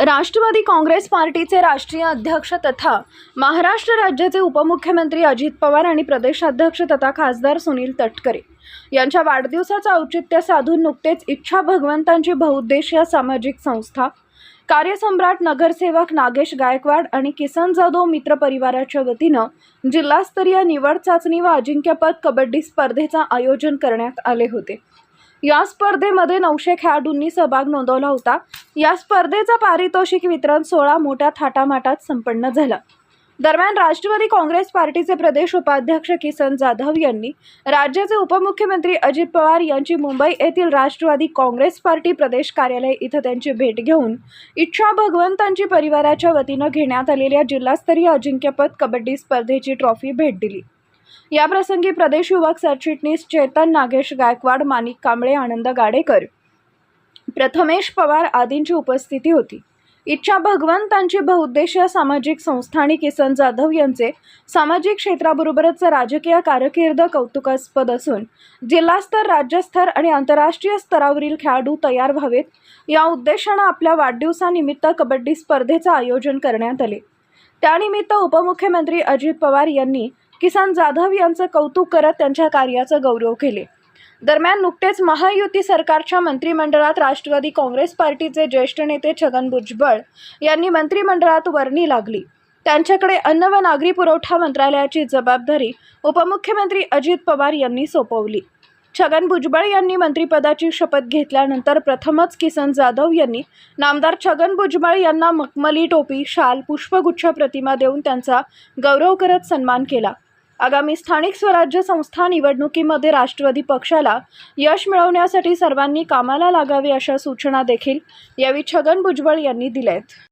राष्ट्रवादी काँग्रेस पार्टीचे राष्ट्रीय अध्यक्ष तथा महाराष्ट्र राज्याचे उपमुख्यमंत्री अजित पवार आणि प्रदेशाध्यक्ष तथा खासदार सुनील तटकरे. यांच्या वाढदिवसाचं औचित्य साधून नुकतेच इच्छा भगवंतांची बहुउद्देशीय सामाजिक संस्था कार्यसम्राट नगरसेवक नागेश गायकवाड आणि किसन जाधव मित्र परिवाराच्या वतीनं जिल्हास्तरीय निवड चाचणी व अजिंक्यपद कबड्डी स्पर्धेचं आयोजन करण्यात आले होते. या स्पर्धेमध्ये नऊशे खेळाडूंनी सहभाग नोंदवला होता. या स्पर्धेचा पारितोषिक वितरण सोहळा मोठ्या थाटामाटात संपन्न झाला. दरम्यान राष्ट्रवादी काँग्रेस पार्टीचे प्रदेश उपाध्यक्ष किसन जाधव यांनी राज्याचे उपमुख्यमंत्री अजित पवार यांची मुंबई येथील राष्ट्रवादी काँग्रेस पार्टी प्रदेश कार्यालय इथं त्यांची भेट घेऊन इच्छा भगवंतांची परिवाराच्या वतीनं घेण्यात आलेल्या जिल्हास्तरीय अजिंक्यपद कबड्डी स्पर्धेची ट्रॉफी भेट दिली. याप्रसंगी प्रदेश युवक सरचिटणीस चेतन नागेश गायकवाड माणिक कांबळे आनंद गाडेकर प्रथमेश पवार आदींची उपस्थिती होती. इच्छा भगवंतांची बहुउद्देशीय सामाजिक संस्था आणि किसन जाधव यांचे सामाजिक क्षेत्राबरोबरच राजकीय कारकीर्द कौतुकास्पद असून जिल्हास्तर राज्यस्तर आणि आंतरराष्ट्रीय स्तरावरील खेळाडू तयार व्हावेत. या उद्देशानं आपल्या वाढदिवसानिमित्त कबड्डी स्पर्धेचं आयोजन करण्यात आले. त्यानिमित्त उपमुख्यमंत्री अजित पवार यांनी किसान जाधव यांचं कौतुक करत त्यांच्या कार्याचं गौरव केले. दरम्यान नुकतेच महायुती सरकारच्या मंत्रिमंडळात राष्ट्रवादी काँग्रेस पार्टीचे ज्येष्ठ नेते छगन भुजबळ यांनी मंत्रिमंडळात वर्णी लागली. त्यांच्याकडे अन्न व नागरी पुरवठा मंत्रालयाची जबाबदारी उपमुख्यमंत्री अजित पवार यांनी सोपवली. छगन भुजबळ यांनी मंत्रिपदाची शपथ घेतल्यानंतर प्रथमच किसन जाधव यांनी नामदार छगन भुजबळ यांना मखमली टोपी शाल पुष्पगुच्छ प्रतिमा देऊन त्यांचा गौरव करत सन्मान केला. आगामी स्थानिक स्वराज्य संस्था निवडणुकीमध्ये राष्ट्रवादी पक्षाला यश मिळवण्यासाठी सर्वांनी कामाला लागावे अशा सूचना देखील यावेळी छगन भुजबळ यांनी दिल्या आहेत